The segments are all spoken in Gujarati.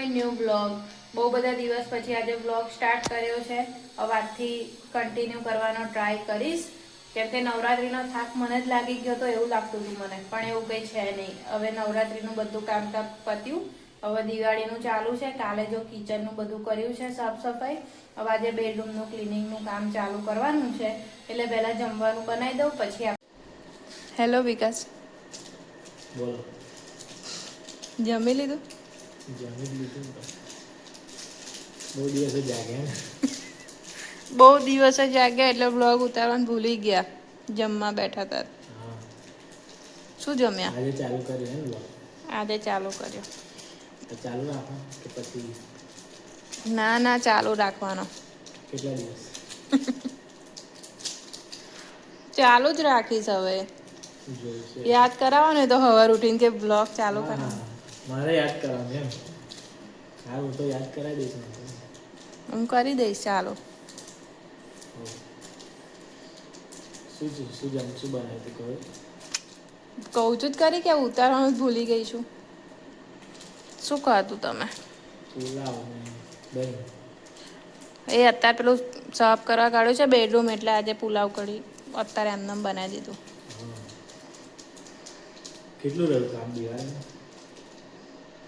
My new blog. બહુ બધા દિવસ પછી આજે બ્લોગ સ્ટાર્ટ કર્યો છે. હવે આજથી કન્ટિન્યુ કરવાનો ટ્રાય કરીશ. કેમ કે નવરાત્રિનો થાક મને જ લાગી ગયો તો એવું લાગતું હતું મને. પણ એવું કંઈ છે નહીં. હવે નવરાત્રિનું બધું કામકાજ પત્યું. હવે દિવાળીનું ચાલુ છે. કાલે જો કિચનનું બધું કર્યું છે સાફ સફાઈ હવે આજે બેડરૂમનું ક્લિનિંગનું કામ ચાલુ કરવાનું છે. એટલે પહેલાં જમવાનું બનાવી દઉં પછી હેલો વિકાસ. બોલો. જમી લીધું. બહુ દિવસે જાગ્યા બહુ દિવસે જાગ્યા એટલે બ્લોગ ઉતારવાનું ભૂલી ગયા. જમવા બેઠા હતા. શું જમ્યા? આજે ચાલુ કર્યો ને બ્લોગ આજે ચાલુ કર્યો. તો ચાલુ રાખો કે પછી? ના ના ચાલુ રાખવાનો. કેટલા દિવસ? ચાલુ જ રાખીશ હવે. યાદ કરાવો ને તો હવે રૂટીન કે બ્લોગ ચાલુ કરાવો. મારે યાદ કરવાનું એમ. હા હું તો યાદ કરાવી દઈશ હું કરી દઈશ ચાલો. શું છે શું જમ શું બનાવી હતી કહું કહું છું જ કરી કે ઉતારવાનું ભૂલી ગઈ છું. શું ખાધું તમે? પુલાવ દહીં. એ અત્યારે પેલું સાફ કરવા કાઢ્યું છે બેડરૂમ એટલે આજે પુલાવ કઢી અત્યારે એમને બનાવી દીધું. કેટલું રહ્યું કામ દિવાળીનું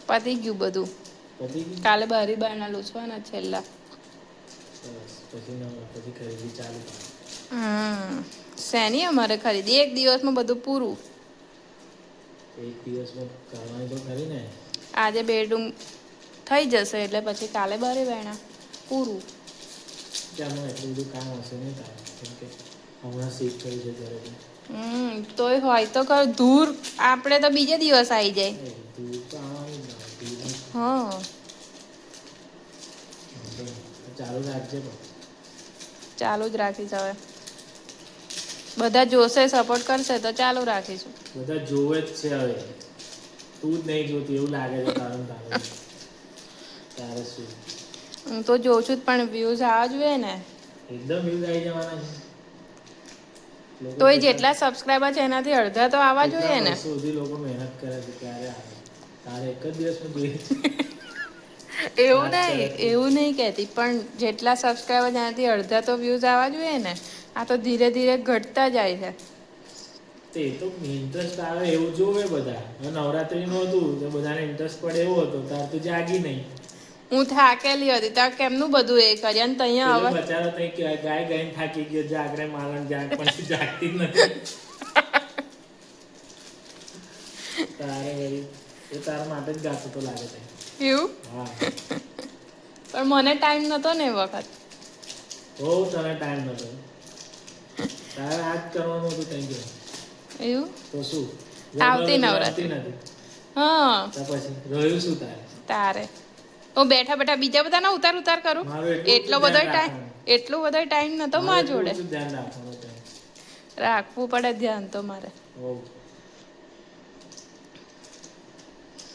પતી ગયું બધું. કાલે બારી બારના લૂછવાના છેલ્લા. કરો. શેની અમારે ખરીદી? એક દિવસમાં બધું પૂરું. એક દિવસમાં કરવાની તો ખરી ને. આજે બેડરૂમ થઈ જશે એટલે પછી કાલે બારે બારણા પૂરું. એટલું બધું કામ હશે નહીં હમણાં શીખ થઈ છે હમ તોય હોય તો કર ધૂર આપણે તો બીજે દિવસ આવી જાય. હા. ચાલુ રાખજે ચાલુ જ રાખીશ હવે. બધા જોશે સપોર્ટ કરશે તો ચાલુ રાખીશું. બધા જોવે જ છે હવે. તું જ નહીં જોતી એવું લાગે છે તારું તારું. તારે શું? હું તો જોઉં છું પણ વ્યૂઝ આવવા જોઈએ ને. એકદમ વ્યૂઝ આવી જવાના છે. લોકો તોય જેટલા સબસ્ક્રાઇબર છે એનાથી અડધા તો આવવા જોઈએ ને. સુધી લોકો મહેનત કરે છે ત્યારે આવે? તારે એક જ દિવસમાં જોઈએ એવું નહીં એવું નહીં કહેતી પણ જેટલા સબસ્ક્રાઇબર એનાથી અડધા તો વ્યૂઝ આવવા જોઈએ ને. આ તો ધીરે ધીરે ઘટતા જાય છે. તે તો ઇન્ટરેસ્ટ આવે એવું જોવે બધા. નવરાત્રીનું હતું તો બધાને ઇન્ટરેસ્ટ પડે એવો હતો તાર તો જાગી નહીં. હું થાકેલી હતી ત્યાં કેમનું બધું એ કરી અને ત્યાં હવે બચારો તો કે ગાય ગાયને થાકી ગયો જાગરે માલણ જાગ પણ જાગતી નથી. તારે વળી એ તારા માટે જ ગાતો તો લાગે છે. એવું? પણ મને ટાઈમ નતો ને એ વખત. બહુ તને ટાઈમ નતો. તારે આ જ કરવાનું હતું તઈ ગયો. એવું? તો શું? આવતી નવરાત્રી. નથી. હા. પછી રહ્યું શું તારે? તારે. હું બેઠા બેઠા બીજા બધાના ઉતાર ઉતાર કરું? એટલો બધો ટાઈમ એટલો બધો ટાઈમ નતો માં મારા જોડે. રાખવું પડે ધ્યાન તો મારે.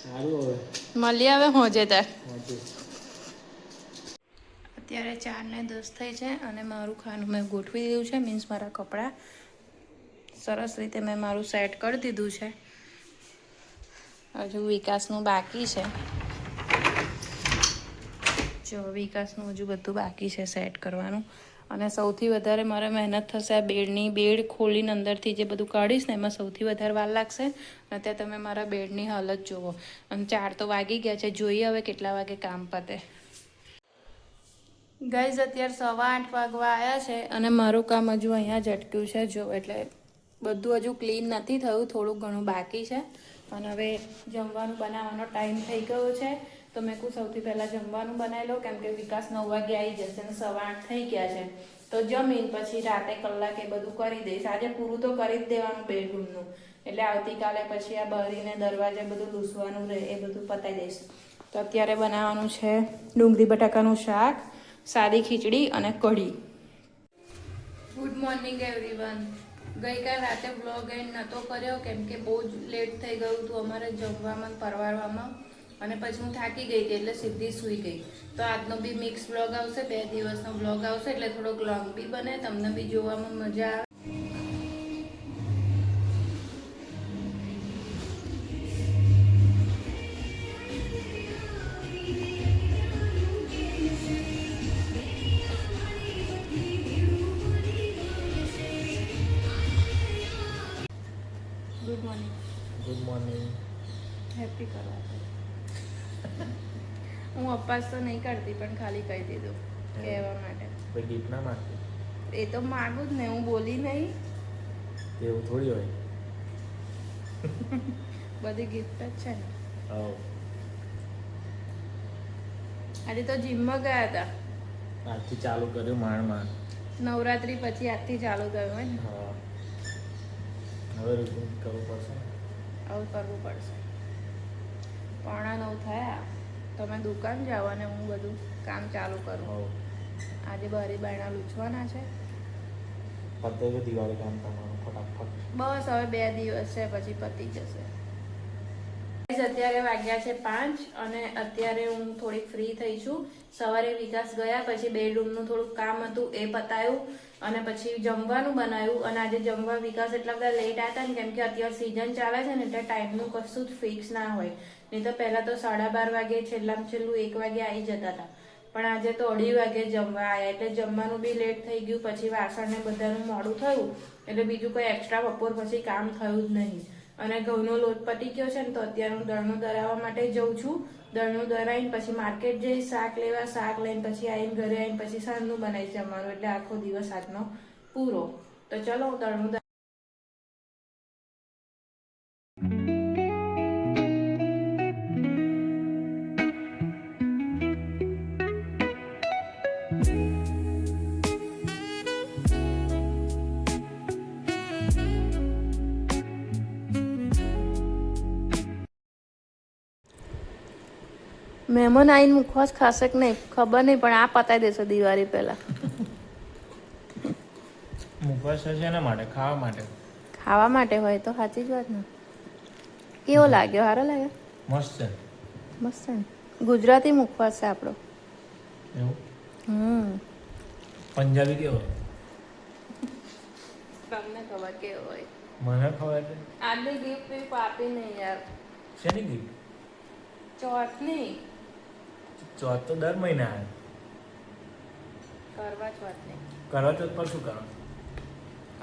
મળીએ મળી આવે હોજે તાર. અત્યારે ચાર ને દસ થઈ છે અને મારું ખાનું મેં ગોઠવી દીધું છે મીન્સ મારા કપડાં. સરસ રીતે મેં મારું સેટ કરી દીધું છે. હજુ વિકાસનું બાકી છે. જો વિકાસનું હજુ બધું બાકી છે સેટ કરવાનું. અને સૌથી વધારે મારે મહેનત થશે આ બેડની, બેડ ખોલીને અંદરથી જે બધું કાઢીશ ને એમાં સૌથી વધારે વાર લાગશે અને ત્યાં તમે મારા બેડની હાલત જુઓ. અને ચાર તો વાગી ગયા છે, જોઈએ હવે કેટલા વાગે કામ પતે. ગઈઝ, અત્યારે સવા આઠ વાગવા આવ્યા છે અને મારું કામ હજુ અહીંયા જ અટક્યું છે, જો એટલે બધું હજુ ક્લીન નથી થયું, થોડું ઘણું બાકી છે. અને હવે જમવાનું બનાવવાનો ટાઈમ થઈ ગયો છે. તો મેં કહું સૌથી પહેલાં જમવાનું બનાવી લો કેમ કે વિકાસ નવ વાગે આવી જશે અને સવા આઠ થઈ ગયા છે. તો જમીન પછી રાતે કલાક બધું કરી દઈશ. આજે પૂરું તો કરી જ દેવાનું બેડરૂમનું. એટલે આવતીકાલે પછી આ બરીને દરવાજે બધું લૂસવાનું રહે, એ બધું પતાવી દઈશ. તો અત્યારે બનાવવાનું છે ડુંગળી બટાકાનું શાક, સાદી ખીચડી અને કઢી. ગુડ મોર્નિંગ એવરીવન ગઈકાલ રાતે બ્લોગ એન્ડ નહોતો કર્યો, કેમ કે બહુ જ લેટ થઈ ગયું હતું અમારે જમવામાં ને પરવારવામાં. અને પછી હું થાકી ગઈ હતી એટલે સીધી સૂઈ ગઈ. તો આજનો બી મિક્સ બ્લોગ આવશે બે દિવસનો બ્લોગ આવશે એટલે થોડોક લોંગ બી બને તમને બી જોવામાં મજા આવે. Good morning good morning happy કરવા હું અપાસ તો નહીં કરતી પણ ખાલી કહી દીધું કહેવા માટે. કોઈ ગિફ્ટ ના માંગતી? એ તો માગું જ ને હું બોલી નહીં. એવું થોડી હોય? બધી ગિફ્ટ જ છે ને. આજે તો જીમમાં ગયા હતા. આજથી ચાલુ કર્યું માંડ માંડ. નવરાત્રી પછી આજથી ચાલુ થયું હોય ને. હવે રૂટીન કરવું પડશે આવું કરવું પડશે. પોણા નવ થયા તમે દુકાન જાઓ અને હું બધું કામ ચાલુ કરું. આજે બારી બાયણા લૂછવાના છે. પતે કે દિવાળી કામ તમારું ફટાફટ. બસ હવે બે દિવસ છે પછી પતી જશે. અત્યારે વાગ્યા છે પાંચ અને અત્યારે હું થોડીક ફ્રી થઈ છું. સવારે વિકાસ ગયા પછી બેડરૂમનું થોડુંક કામ હતું એ પતાયું અને પછી જમવાનું બનાવ્યું. અને આજે જમવા વિકાસ એટલા બધા લેટ આવ્યા હતા ને કેમ કે અત્યારે સિઝન ચાલે છે ને એટલે ટાઈમનું કશું જ ફિક્સ ના હોય. નહીં તો પહેલાં તો સાડા બાર વાગે છેલ્લામાં છેલ્લું એક વાગે આવી જતા હતા. પણ આજે તો અઢી વાગે જમવા આવ્યા એટલે જમવાનું બી લેટ થઈ ગયું, પછી વાસણ ને બધાનું મોડું થયું, એટલે બીજું કોઈ એક્સ્ટ્રા બપોર પછી કામ થયું જ નહીં. અને ઘઉંનો લોટ પટી ગયો છે ને તો અત્યારે હું દળનું દરાવવા માટે જઉં છું. દળનું દરાવીને પછી માર્કેટ જઈ શાક લેવા, શાક લઈને પછી આવીને ઘરે આવીને પછી સાંજનું બનાવી જમવાનું, એટલે આખો દિવસ આજનો પૂરો. તો ચલો હું દળનું મહેમાન આવીને મુખવાસ ખાશે કે નહીં? ખબર નહીં પણ આ પતાવી દેશો દિવાળી પહેલા. મુખવાસ છે એના માટે ખાવા માટે. ખાવા માટે હોય તો સાચી જ વાત ને. કેવો લાગ્યો? સારો લાગ્યો? મસ્ત છે. મસ્ત છે ને. ગુજરાતી મુખવાસ છે આપણો. એવું? હમ. પંજાબી કેવો? તમને ખબર કેવો હોય? મને ખબર છે. આજની ગિફ્ટ આપી નહીં યાર. શેની ગિફ્ટ ચોથની. ચોથ તો દર મહિને આવે. કરવા નહીં. કરવા ચોથ પર શું કરવાનું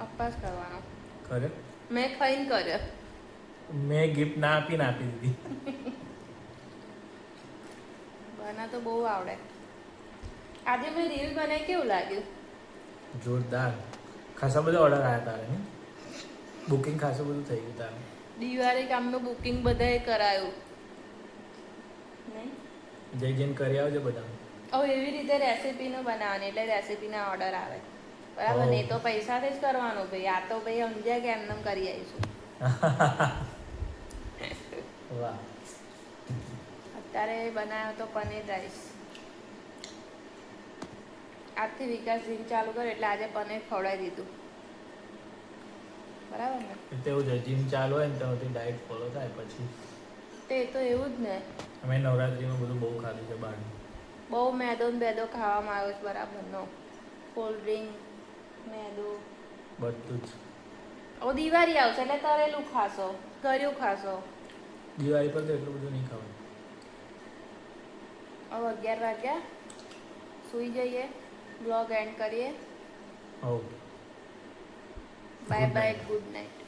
અપવાસ કરવાનો. કર્યો મેં ખાઈને કર્યો. મેં ગિફ્ટ ના આપીને આપી દીધી. બના તો બહુ આવડે. આજે મેં રીલ બનાવી કેવું લાગ્યું? જોરદાર. ખાસા બધા ઓર્ડર આવ્યા તારે ને બુકિંગ ખાસું બધું થઈ ગયું તારે. દિવાળી કામનું બુકિંગ બધાએ કરાયું. નહીં? જઈ જઈને કરી આવજો બધા ઓ એવી રીતે રેસીપીનું બનાવવાની એટલે રેસીપીના ઓર્ડર આવે. બરાબર ને તો પૈસાથી જ કરવાનું ભાઈ. આ તો ભાઈ સમજ્યા કે એમને કરી આવીશું. વાહ. અત્યારે બનાવ્યો તો પનીર રાઈસ. આજથી વિકાસ જીમ ચાલુ કર્યો એટલે આજે પનીર ખવડાવી દીધું. બરાબર ને? તેવું છે જીમ ચાલુ હોય ને તો ડાયટ ફોલો થાય પછી. તે તો એવું જ ને. અમે નવરાત્રીમાં બધું બહુ ખાધું છે બહાર બહુ મેદો ને બેદો ખાવામાં આવ્યો છે બરાબરનો. Cold drink મેદો. બધું જ. ઓ દિવાળી આવશે એટલે તરેલું ખાશો કર્યું ખાશો. દિવાળી પર તો એટલું બધું નહીં ખાવાનું. હવે અગિયાર વાગ્યા. સૂઈ જઈએ બ્લોગ એન્ડ કરીએ. Bye bye good night